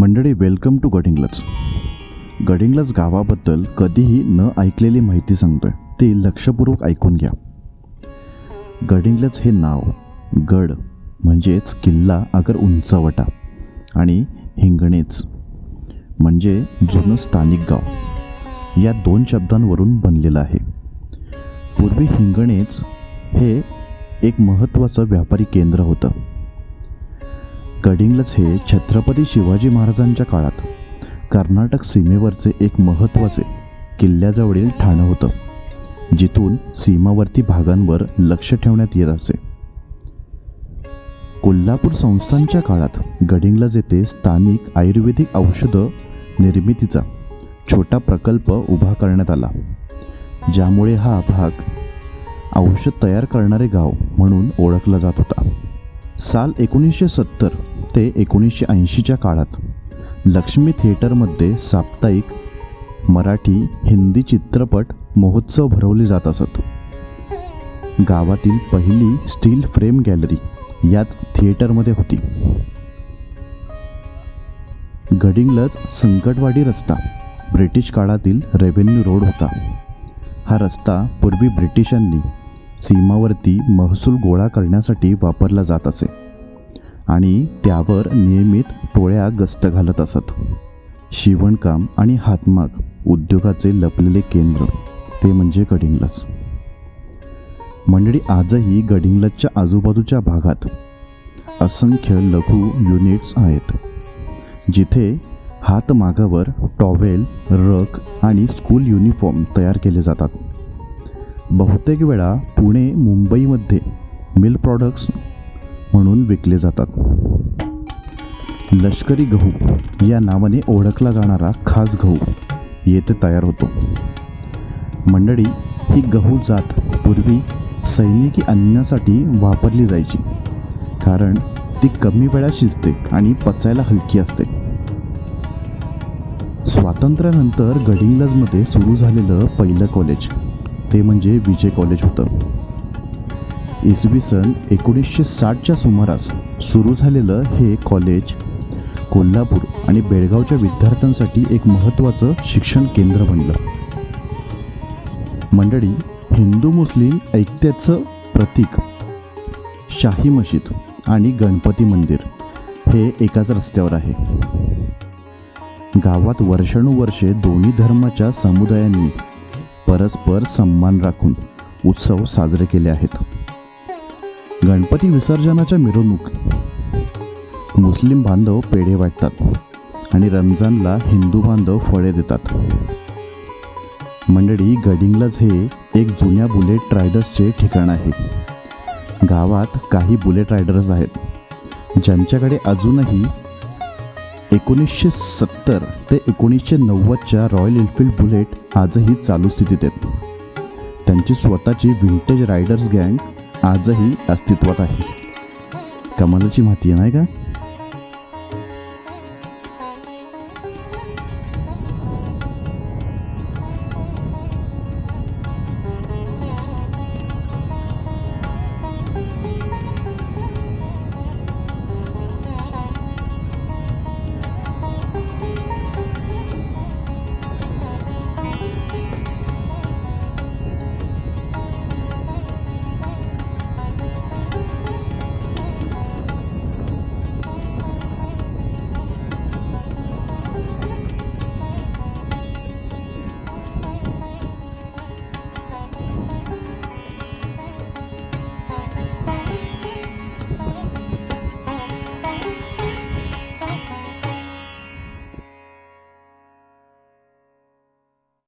मंडळी welcome to Gadhinglaj. Gadhinglaj गावाबद्दल कधीही न ऐकलेली माहिती सांगतोय. ती लक्षपूर्वक ऐकून घ्या. गडिंग्लज हे नाव गड म्हणजेच किल्ला अगर उंचावटा आणि हिंगणेच म्हणजे जुनं स्थानिक गाव. या दोन शब्दांवरून बनलेलं आहे. पूर्वी हिंगणेच हे एक महत्त्वाचं व्यापारी केंद्र होतं. गडिंग्लज हे छत्रपती शिवाजी महाराजांच्या काळात कर्नाटक सीमेवरचे एक महत्त्वाचे किल्ल्याजवळील ठाणं होतं. जिथून सीमावर्ती भागांवर लक्ष ठेवण्यात येत असे. कोल्हापूर संस्थांच्या काळात गडिंग्लज येथे स्थानिक आयुर्वेदिक औषधं निर्मितीचा छोटा प्रकल्प उभा करण्यात आला. ज्यामुळे हा भाग औषध तयार करणारे गाव म्हणून ओळखला जात होता. साल एकोणीसशे सत्तर ते एकोणीसशे ऐंशीच्या काळात लक्ष्मी थिएटरमध्ये साप्ताहिक मराठी हिंदी चित्रपट महोत्सव भरवले जात असत. गावातील पहिली स्टील फ्रेम गॅलरी याच थिएटरमध्ये होती. गडिंगलज संकटवाडी रस्ता ब्रिटिश काळातील रेव्हेन्यू रोड होता. हा रस्ता पूर्वी ब्रिटिशांनी सीमावर्ती महसूल गोळा करण्यासाठी वापरला जात असे. आणि त्यावर नियमित टोळ्या गस्त घालत असत. शिवणकाम आणि हातमाग उद्योगाचे लपलेले केंद्र ते म्हणजे गडिंग्लज. मंडळी आजही गडिंग्लजच्या आजूबाजूच्या भागात असंख्य लघु युनिट्स आहेत जिथे हातमागावर टॉवेल रग आणि स्कूल युनिफॉर्म तयार केले जातात. बहुतेक वेळा पुणे मुंबईमध्ये मिल प्रॉडक्ट्स म्हणून विकले जातात. लष्करी गहू या नावाने ओळखला जाणारा खास गहू येथे तयार होतो. मंडळी ही गहू जात पूर्वी सैनिकी अन्नासाठी वापरली जायची. कारण ती कमी वेळात शिजते आणि पचायला हलकी असते. स्वातंत्र्यानंतर गडिंग्लजमध्ये सुरू झालेलं पहिलं कॉलेज ते म्हणजे विजय कॉलेज होतं. इसवी सन एकोणीसशे साठच्या सुमारास सुरू झालेलं हे कॉलेज कोल्हापूर आणि बेळगावच्या विद्यार्थ्यांसाठी एक महत्त्वाचं शिक्षण केंद्र बनलं. मंडळी हिंदू मुस्लिम ऐक्याचं प्रतीक शाही मशीद आणि गणपती मंदिर हे एकाच रस्त्यावर आहे. गावात वर्षानुवर्षे दोन्ही धर्माच्या समुदायांनी परस्पर सन्मान राखून उत्सव साजरे केले आहेत. गणपती विसर्जनाच्या मिरवणूक. मुस्लिम बांधव पेढे वाटतात आणि रमजानला हिंदू बांधव फळे देतात. मंडळी गडिंगलज हे एक जुन्या बुलेट रायडर्सचे ठिकाण आहे. गावात काही बुलेट रायडर्स आहेत ज्यांच्याकडे अजूनही एकोणीसशे सत्तर ते एकोणीसशे नव्वदच्या रॉयल एनफील्ड बुलेट आजही चालू स्थितीत आहेत. त्यांची स्वतःची व्हिंटेज रायडर्स गँग आजही अस्तित्वात आहे. कमालाची माहिती आहे नाही का?